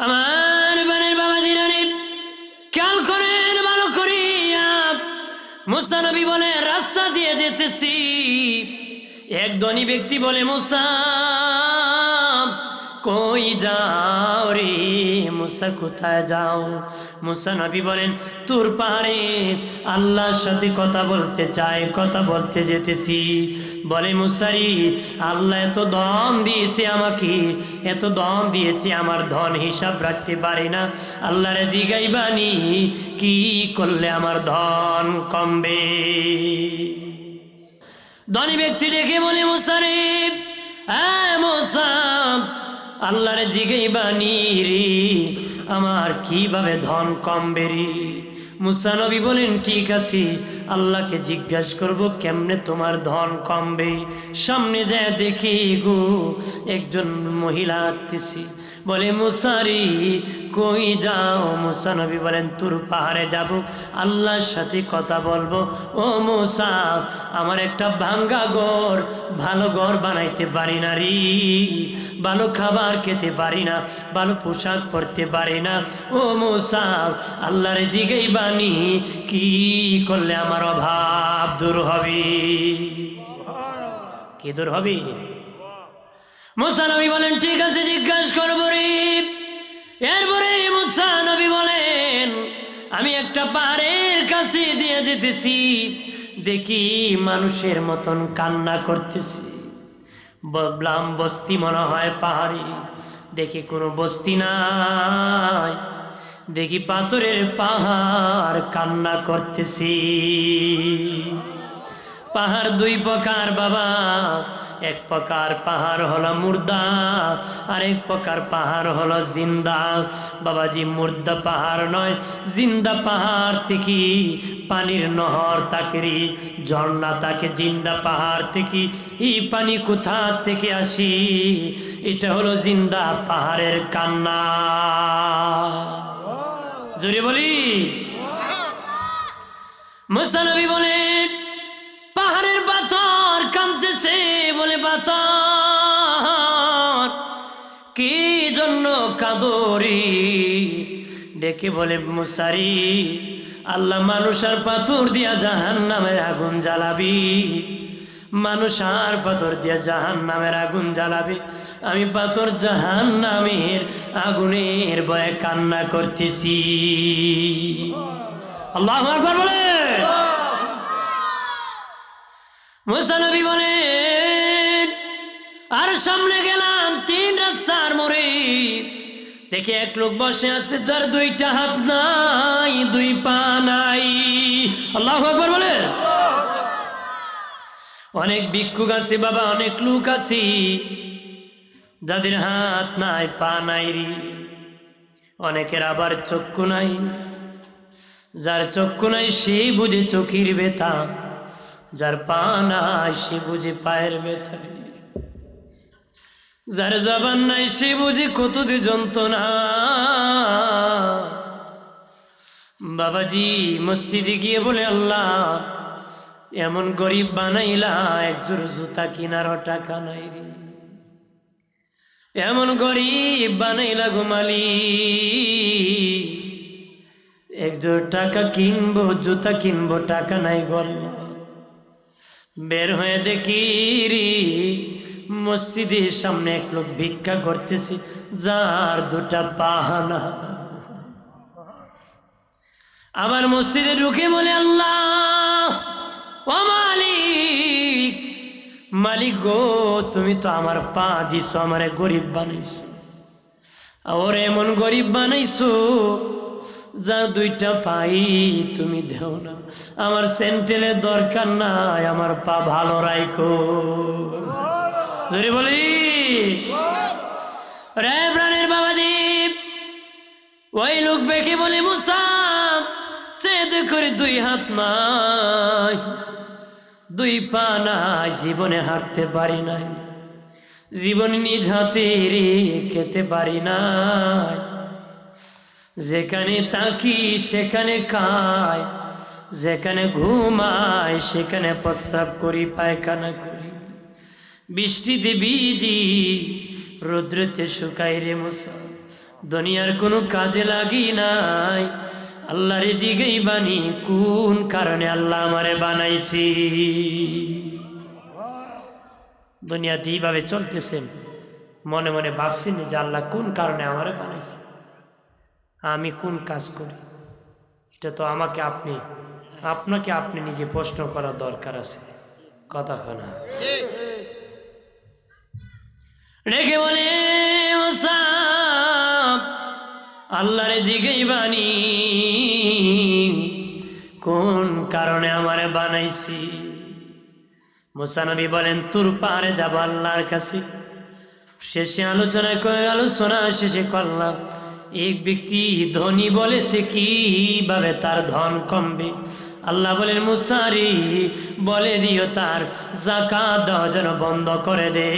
আমার বানের বাবা দিনারে কাল করেন ভালো করিয়া। মুস্তানবী বলে, রাস্তা দিয়ে যেতেছি। এক ধনী ব্যক্তি বলে, মুসা কই যাও রে মুসা, কোথায় যাও? মুসা নবী বলেন, তোর পাহাড়ে আল্লাহর সাথে কথা বলতে চাই, কথা বলতে যেতেছি। বলে মুসারি, আল্লাহ এত ধন দিয়েছে আমাকে, এত ধন দিয়েছে আমার ধন হিসাব রাখতে পারি না। আল্লাহরে জিগাইবানি কি করলে আমার ধন কমবে? ধনী ব্যক্তি ডেকে বলে মুসারে হ্যাঁ মোসাম আল্লাহরে জিগাইবানি রে। আমার কীভাবে ধন কম বেরি মুসানবী বলেন, ঠিক আছে, আল্লাহকে জিজ্ঞাসা করব, কেমনে তোমার ধন কমবে? সামনে যায় দেখি গো, একজন মহিলা আসতেছি বলে মুসারি কই যাও? মুসা নবী বলেন তোর পাহাড়ে যাব আল্লাহর সাথে কথা বলব। ও মুসা আমার একটা ভাঙ্গা ঘর ভালো ঘর বানাইতে পারি না রে। ভালো খাবার খেতে পারি না ভালো পোশাক পরতে পারি না। ও মুসা আল্লাহরে জিগেই বানি কি করলে আমার অভাব দূর হবে? কি দূর হবে? মুসা নবী বলেন, ঠিক আছে, জিজ্ঞাসা করব রে এরপরে মুসানবী বলেন, আমি একটা পাহাড়ের কাছে দিয়ে যেতেছি। দেখি মানুষের মতন কান্না করতেছি। বললাম, বস্তি মনে হয় পাহাড়ি। দেখি কোনো বস্তি নাই। দেখি পাথরের পাহাড় কান্না করতেছি। পাহাড় দুই প্রকার, বাবা। এক প্রকার পাহাড় হলো মুর্দা আর এক প্রকার পাহাড় হলো জিন্দা। বাবাজি, মুর্দা পাহাড় নয়, জিন্দা পাহাড় থেকে পানির নহর তাকেরি ঝর্ণা তাকে জিন্দা পাহাড় থেকে, এই পানি কোথা থেকে আসি? এটা হলো জিন্দা পাহাড়ের কান্না। জোরে বলি। মুসানবী বলেন বলে পাথর কি জন্য কাদরি? ডেকে বলে মুসারি আল্লাহ মানুষ আর পাথর দিয়া জাহান নামের আগুন জ্বালাবি। মানুষ আর পাথর দিয়া জাহান নামের আগুন জ্বালাবি। আমি পাথর জাহান নামের আগুনের ভয়ে কান্না করতেছি। আল্লাহ বলে মুসানবী বলেন আর সামনে গেলাম তিন রাস্তার মোড়ে। দেখে এক লোক বসে আছে, তার দুইটা হাত নাই, দুই পা নাই। আল্লাহ আকবর বলে। অনেক ভিক্ষুক আছে বাবা, অনেক লোক আছে। যাদের হাত নাই, পা নাই রে। অনেকের আবার চক্ষু নাই। যার চক্ষু নাই, সে বুঝে চোখের ব্যথা। যার পা নাই, সে বুঝে পায়ের ব্যথা। যার জবান নাই সে বুঝে কত যন্ত্রণা। বাবাজি মসজিদে গিয়ে বলে, আল্লাহ, এমন গরিব বানাইলা একজোর জুতা কিনারও টাকা নাই রে। এমন গরিব বানাইলা ঘুমালি একজোর টাকা কিনবো, জুতা কিনবো, টাকা নাই গল্ল বের হয়ে দেখি মসজিদের সামনে এক লোক ভিক্ষা করতেছি, যার দুটা বাহানা। আবার মসজিদে ঢুকে বলে, আল্লাহ, ও মালিক মালিক গো, তুমি তো আমার পা দিছো, আমার গরিব বানাইছো। ওর এমন গরিব বানাইছো, যা দুইটা পাই তুমি দেও না। আমার সেন্টেলের দরকার নাই, আমার পা ভালো রাইখো। যদি বলি। রে প্রাণের বাবাদীপ ওই লোক বেঁকে বলে মুসাম চেদ করে দুই হাত নাই। দুই পা নাই, জীবনে হাঁটতে পারি নাই। জীবন নিজ হাতে খেতে পারি নাই। যেখানে তাকি সেখানে খায় যেখানে ঘুমায় সেখানে প্রস্রাব করি, পায়খানা করি। বৃষ্টিতে বিজি, রুদ্রতে শুকাই রে মুসা। দুনিয়ার কোনো কাজে লাগি নাই। আল্লাহরে জিগেই বানি কোন কারণে আল্লাহ আমারে বানাইছি? দুনিয়াতে এইভাবে চলতেছেন মনে মনে ভাবছেন যে আল্লাহ কোন কারণে আমারে বানাইছে। আমি কোন কাজ করি? এটা তো আমাকে আপনি, আপনাকে আপনি নিজে প্রশ্ন করার দরকার আছে। কথা না। রেখে বলে "মুসাব, আল্লাহরে জিগেই বানি কোন কারণে আমারে বানাইছি? মুসানবী বলেন তুর পাহাড়ে যাব আল্লাহর কাছে। শেষে আলোচনা করে আলোচনা শেষে করলাম এক ব্যক্তি ধনী বলেছে কীভাবে তার ধন কমবে? আল্লাহ বলেন, মুসারি, বলে দিও তার জাকাত দেওয়া যেন বন্ধ করে দে।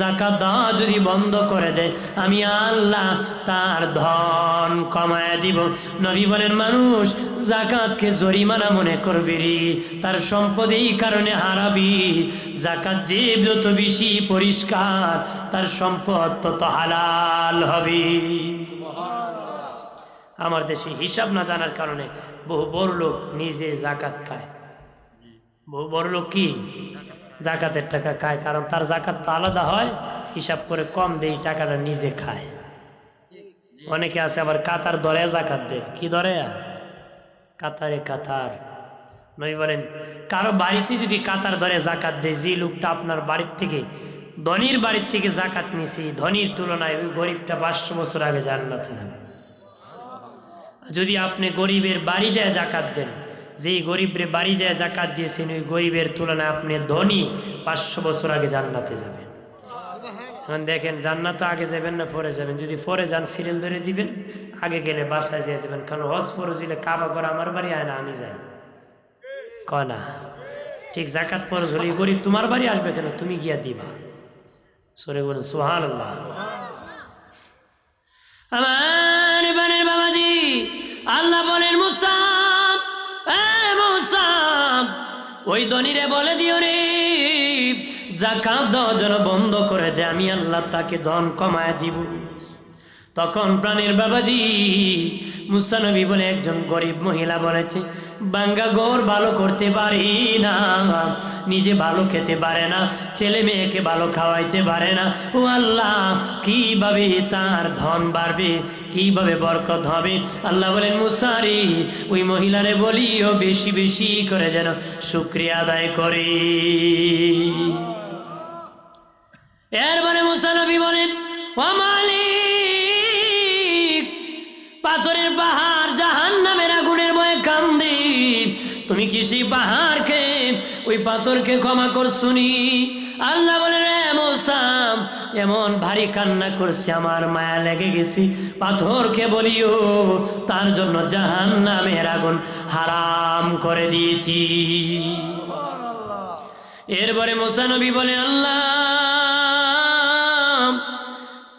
জাকাত দেওয়া যদি বন্ধ করে দে, আমি আল্লাহ তার ধন কমায় দিব। নবী বলেন, মানুষ জাকাতকে জরিমানা মনে করবি তার সম্পদ এই কারণে হারাবি। জাকাত যে যত বেশি পরিষ্কার, তার সম্পদ তত হালাল হবে। আমার দেশে হিসাব না জানার কারণে বহু বড় লোক নিজে জাকাত খায়। বহু বড় লোক কি? জাকাতের টাকা খায়, কারণ তার জাকাত তো আলাদা হয়, হিসাব করে কম দেয় টাকাটা নিজে খায়। অনেকে আছে আবার কাতার দরে জাকাত দেয়। কি দরে? কাতারে কাতার। নই বলেন, কারও বাড়িতে যদি কাতার দরে জাকাত দেয়, যে লোকটা আপনার বাড়ির থেকে, ধনির বাড়ির থেকে জাকাত নিছে, ধনির তুলনায় ওই গরিবটা পাঁচশো বছর আগে জান্নাতে যাবে। যদি আপনি গরিবের বাড়ি যায় জাকাত দেন যেই গরিবের বাড়ি যায় জাকাত দিয়েছেন ওই গরিবের তুলনায় আপনি ধনী পাঁচশো বছর আগে জান্নাতে যাবেন। এখন দেখেন জান্নাত আগে যাবেন না পরে যাবেন। যদি পরে যান সিরিয়াল ধরে দিবেন আগে গেলে বাসায় যেয়ে দেবেন কারণ হজ ফরজ দিলে কাবা করে আমার বাড়ি আয় না আমি যাই। কয় না? ঠিক জাকাত ফরজ হলে গরিব তোমার বাড়ি আসবে কেন? তুমি গিয়া দিবা। সরে বলুন সোহান আল্লাহ আমার বানের বাবাজি। আল্লাহ বলেন, মুসাব ওই ধনীরে বলে দিও রে জাকাত দেওয়া যেন বন্ধ করে দে, আমি আল্লাহ তাকে ধন কমায় দিব। তখন প্রাণের বাবাজি মুসানবী বলে একজন গরিব মহিলা বলেছে, বাঙ্গা গোর ভালো করতে পারি না, নিজে ভালো খেতে পারে না, ছেলে মেয়েকে ভালো খাওয়াইতে পারে না। ও আল্লাহ, কীভাবে তার ধন বাড়বে, কীভাবে বরকত হবে? আল্লাহ বলেন মুসারি ওই মহিলারে বলিও বেশি বেশি করে যেন শুক্রিয়া আদায় করে। এরপরে মুসানবী বলেন, ও মালিক পাথরের পাহাড় জাহান নামের আগুনের ভয়ে কান্দি। তুমি কি সেই পাহাড়কে, ওই পাথরকে ক্ষমা করছুনি? আল্লাহ বলে রে মোসাম, এমন ভারী কান্না করছে, আমার মায়া লেগে গেছি। পাথরকে বলিও, তার জন্য জাহান নামের আগুন হারাম করে দিয়েছি। এরপরে মোসানবী বলে, আল্লাহ,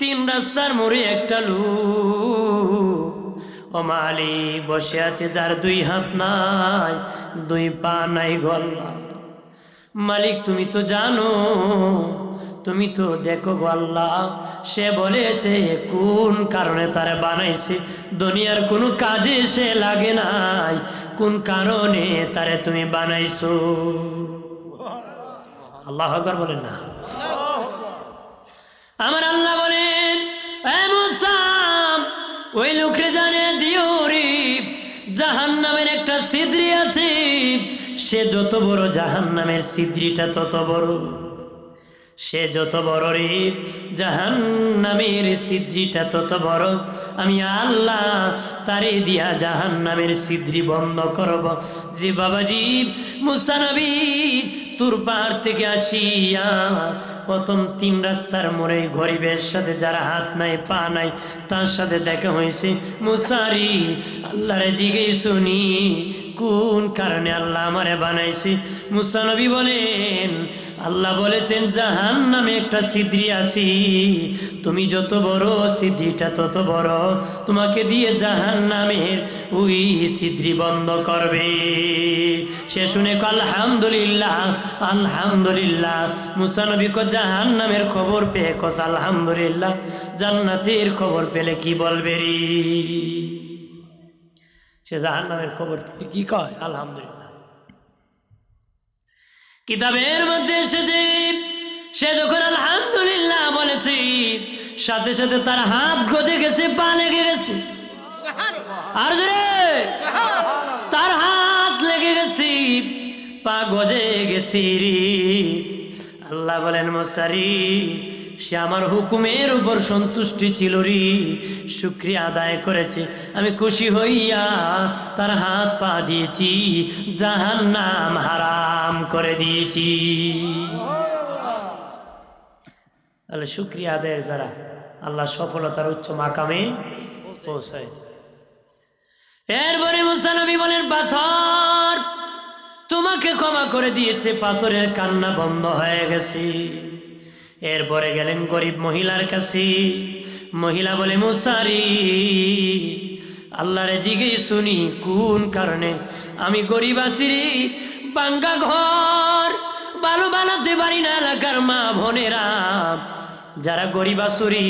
তিন রাস্তার মোড়ে একটা লোক ও মালিক বসে আছে যার দুই হাত নাই দুই পা নাই গল্লা মালিক তুমি তো জানো তুমি তো দেখো গল্লা সে বলেছে কোন কারণে তারা বানাইছে? দুনিয়ার কোনো কাজে সে লাগে নাই কোন কারণে তারে তুমি বানাইছো? আল্লাহ আকবার বলেন না। আমার আল্লাহ বলেন "এ মূসা, ওই লোকরে আছে, সে যত বড় জাহান নামের সিদ্রিটা তত বড়। সে যত বড় রে জাহান নামের সিদ্রিটা তত বড়। আমি আল্লাহ তারে দিয়া জাহান নামের সিদ্রি বন্ধ করব। যে বাবাজি মুসানবী তোর পাহাড় থেকে আসিয়া প্রথম তিন রাস্তার মোড়ে গরিবের সাথে যারা হাত নাই, পা নাই, তার সাথে দেখা হয়েছে। মুসারি আল্লাহরে জিগে শুনি কোন কারণে আল্লাহ আমারে বানাইছি? মুসা নবী বলেন, আল্লাহ বলেছেন জাহান নামে একটা সিদ্রি আছি। তুমি যত বড় সিদ্রিটা তত বড়। তোমাকে দিয়ে জাহান নামের ওই সিদ্রি বন্ধ করবে। সে শুনে ক আলহামদুলিল্লাহ আলহামদুলিল্লাহ। মুসা নবী ক জাহান নামের খবর পেয়ে কস, আলহামদুলিল্লাহ। জান্নাতের খবর পেলে কি বলবে রে? সে জাহান নামের খবর পেলে কি কয়? আলহামদুলিল্লাহ। কিতাবের মধ্যে এসেছে সে যখন আলহামদুলিল্লাহ বলেছে সাথে সাথে তার হাত গজে গেছে পা লেগে গেছে। আর জোরে তার হাত লেগে গেছে পা গজে গেছি আল্লাহ বলেন মশারি সে আমার হুকুমের উপর সন্তুষ্টি ছিল রে। শুক্রিয়া আদায় করেছে। আমি খুশি হইয়া তার হাত পা দিয়েছি। জাহান নাম হারাম করে দিয়েছি। তাহলে শুক্রিয়া আদায়ের যারা আল্লাহ সফলতার উচ্চ মাকামে পৌঁছায়। এরপরে মুসানবী বলেন, পাথর তোমাকে ক্ষমা করে দিয়েছে। পাথরের কান্না বন্ধ হয়ে গেছে। এরপরে গেলেন গরিব মহিলার কাছে। মহিলা বলে, মুসারি, আল্লাহরে জিগেই শুনি, কোন কারণে? আমি গরিব আছি রে, বাঙ্গা ঘর, ভালো বানাতে পারি না এলাকার মা বোনেরা। যারা গরিবাসুরি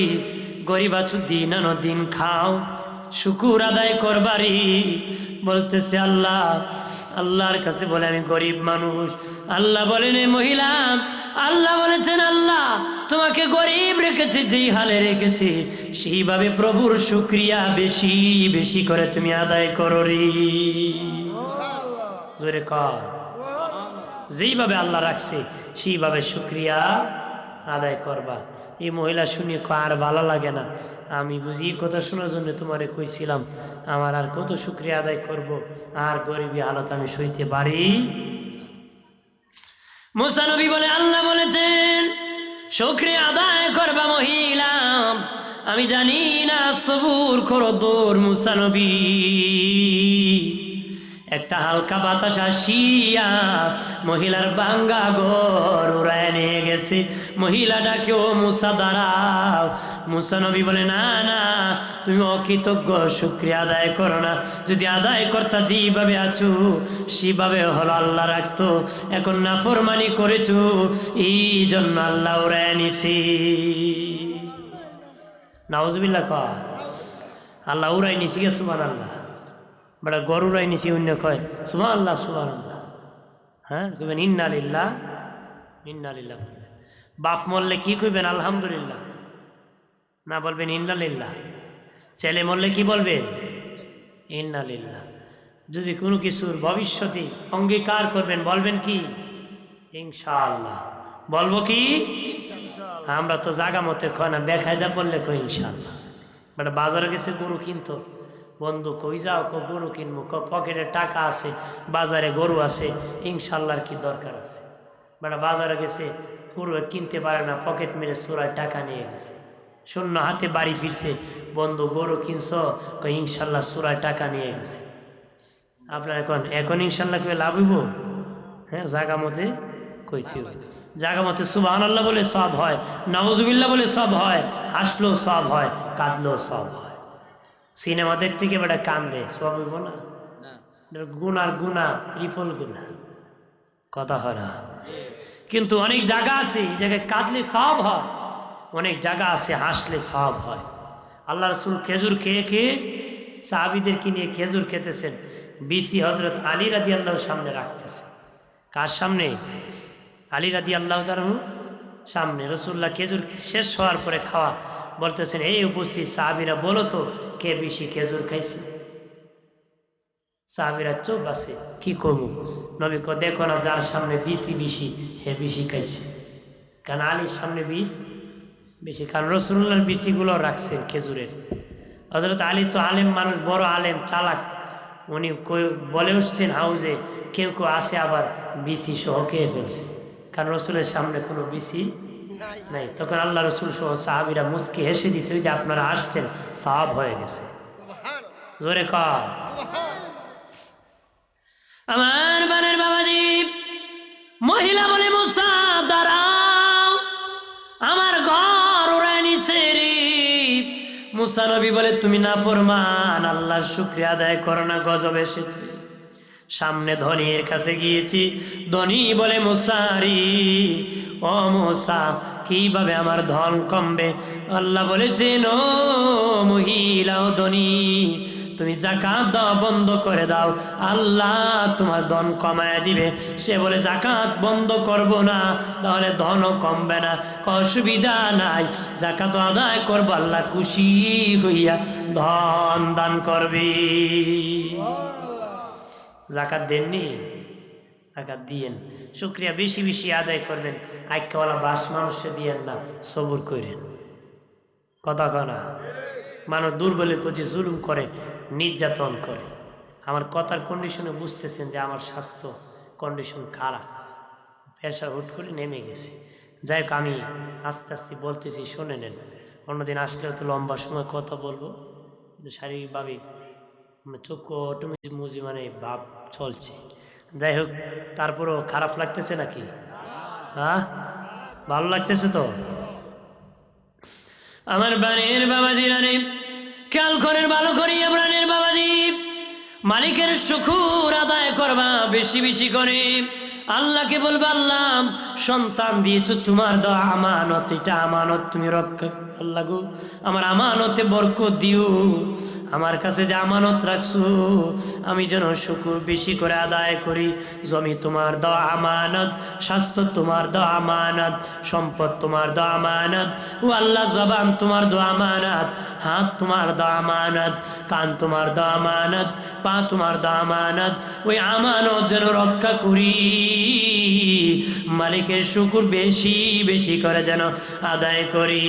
গরিবাচু দিন আনো দিন খাও, শুকুর আদায় করবারি বলতেছে আল্লাহ আল্লাহর কাছে বলে, আমি গরিব মানুষ। আল্লাহ বলেন এই মহিলা, আল্লাহ বলেছেন, আল্লাহ, তোমাকে গরিব রেখেছে, যেই হালে রেখেছে, সেইভাবে প্রভুর শুক্রিয়া বেশি বেশি করে তুমি আদায় করো রে। যেইভাবে আল্লাহ রাখছে, সেইভাবে শুক্রিয়া আদায় করবা। এই মহিলা শুনি আর ভালো লাগে না। আমি বুঝি, এই কথা শোনার জন্য তোমারে কইছিলাম, আমার আর কত শুক্রিয়া আদায় করব, আর গরিবী হালত আমি সইতে পারি? মুসানবী বলে, আল্লাহ বলেছেন, শুক্রিয়া আদায় করবা মহিলা। আমি জানি না সবুর করো তোর মুসানবী একটা হালকা বাতাস আসিয়া মহিলার বাঙ্গা ঘর উড়ায় নিয়ে গেছে। মহিলা ডাকে, ও মুসা, দাঁড়াও। মুসা নবী বলে, না না, তুমি অকৃতজ্ঞ, শুক্রিয়া আদায় করো না। যদি আদায় কর্তা যেভাবে আছো, সেভাবে হলো আল্লাহ রাখতো। এখন নাফরমানি করেছ এই জন্য আল্লাহ উড়ায় নিছি। নাউজবিল্লা ক আল্লাহ উড়াই নিছি গে সুবান আল্লাহ বড় গরুরাই নিছি অন্য কয় সুমা আল্লাহ সুমান আল্লাহ হ্যাঁ কইবেন ইন্নালিল্লাহ ইন্নালিল্লাহ বাপ মরলে কি কইবেন আলহামদুলিল্লাহ না বলবেন ইন্নালিল্লাহ ছেলে মরলে কি বলবেন ইন্নালিল্লাহ যদি কোনো কিছুর ভবিষ্যতে অঙ্গীকার করবেন বলবেন কি ইনশাআল্লাহ বলব কি আমরা তো জাগা মতে কয় না বেখায়দা পড়লে কই ইনশাআল্লাহ বাট বাজারে গেছে গরু কিনতো বন্ধু কই যাও কো গরু কিনবো? ক পকেটে টাকা আছে, বাজারে গরু আছে ইনশাল্লাহর কি দরকার আছে। বেটা বাজারে গেছে, গরু কিনতে পারে না, পকেট মেরে চোরায় টাকা নিয়ে গেছে। শূন্য হাতে বাড়ি ফিরছে, বন্ধু গরু কিনছ, ক ইনশাল্লাহ চোরায় টাকা নিয়ে গেছে। আপনার এখন এখন ইনশাল্লাহ কেউ লাভ হইব? হ্যাঁ জাগা মতে কইতে জাগা মতে সুবাহ আল্লাহ বলে সব হয় নওয়াজুবিল্লাহ বলে সব হয়, হাসলেও সব হয়, কাঁদলেও সব হয়। সিনেমা দেখতে গিয়ে বেটা কান্দে সব হইব না। গুণা ত্রিফল গুণা কথা হয় না। কিন্তু অনেক জায়গা আছে এই জায়গায় কাঁদলে সব হয়। অনেক জায়গা আছে হাসলে সব হয়। আল্লাহ রসুল খেজুর খেয়ে খেয়ে সাহাবিদেরকে নিয়ে খেজুর খেতেছেন। বিসি হজরত আলী রাদি আল্লাহর সামনে রাখতেছে। কার সামনে? আলী রাদি আল্লাহ তার সামনে। রসুল্লাহ খেজুর শেষ হওয়ার পরে খাওয়া বলতেছেন এই উপস্থিত সাহাবিরা বলো তো কে বেশি খেজুর খাইছে। সাহাবিরা চোখ আছে, কি করব? নবী ক দেখো না যার সামনে বিসি বেশি হে বেশি খাইছে। কারণ আলীর সামনে বিষ বেশি কারণ রসুল্লাহর বিসিগুলো রাখছেন খেজুরের। হজরত আলী তো আলেম মানুষ, বড় আলেম, চালাক। উনি বলে উঠছেন হাউজে, কেউ কেউ আসে আবার বিসি সহ খেয়ে ফেলছে। কারণ রসুলের সামনে কোনো বিসি নাই, তখন আল্লাহ রসুল সহ সাহাবিরা মুসকি হেসে দিছে যে আপনারা আসছেন, সাহাব হয়ে গেছে। আমার বানের বাবাজি, মহিলা বলে, মুসা, দাঁড়াও, আমার ঘর ওরা নিছে মুসা নবী বলে, তুমি না ফরমান আল্লাহর শুক্রিয়া আদায় করো না, গজব এসেছে। সামনে ধনীর কাছে গিয়েছি, ধনী বলে মুসারি ও মুসা কীভাবে আমার ধন কমবে? আল্লাহ বলেছেন ও মহিলা ধনী তুমি জাকাত দেওয়া বন্ধ করে দাও। আল্লাহ তোমার ধন কমায় দিবে। সে বলে জাকাত বন্ধ করব না তাহলে ধনও কমবে না অসুবিধা নাই। জাকাত আদায় করব আল্লাহ খুশি হইয়া ধন দান করবি। জাকাত দেননি? জাকাত দিয়েন। শুক্রিয়া, বেশি বেশি আদায় করবেন। আইকাওয়ালা বাস মানুষে দিয়েন না, সবুর করেন কথা কনা মানুষ দুর্বলের প্রতি জুলুম করে, নির্যাতন করে। আমার কথার কন্ডিশনে বুঝতেছেন যে আমার স্বাস্থ্য কন্ডিশন খারাপ। প্রেশার হুট করে নেমে গেছে। যাই হোক, আমি আস্তে আস্তে বলতেছি, শুনে নেন। অন্যদিন আসলেও তো লম্বা সময় কথা বলব। শারীরিকভাবে মানে চক্ষু অটোমেটিক মুজি মানে ভাব চলছে। যাই হোক, তারপরও খারাপ লাগতেছে নাকি? হ্যাঁ? ভালো লাগতেছে তো? আমার বানের বাবাজি রানে, খেয়াল করেন ভালো করি প্রাণের বাবাজি মালিকের সুখুর আদায় করবা বেশি বেশি করে। আল্লাহকে বলবা, আল্লাহ, সন্তান দিয়েছ, তোমার দেওয়া আমানত, এটা আমানত, তুমি রক্ষা আল্লাহ গো, আমার আমানতে বরকত দিও। আমার কাছে যে আমানত রাখছো, আমি যেন শুকুর বেশি করে আদায় করি। জমি তোমার দেওয়া আমানত, স্বাস্থ্য তোমার দেওয়া আমানত, সম্পদ তোমার দেওয়া আমানত, ও আল্লাহ, জবান তোমার দেওয়া আমানত, হাত তোমার দেওয়া আমানত, কান তোমার দেওয়া আমানত, পা তোমার দেওয়া আমানত, ওই আমানত যেন রক্ষা করি। মালিকের শুকুর বেশি বেশি করে যেন আদায় করি।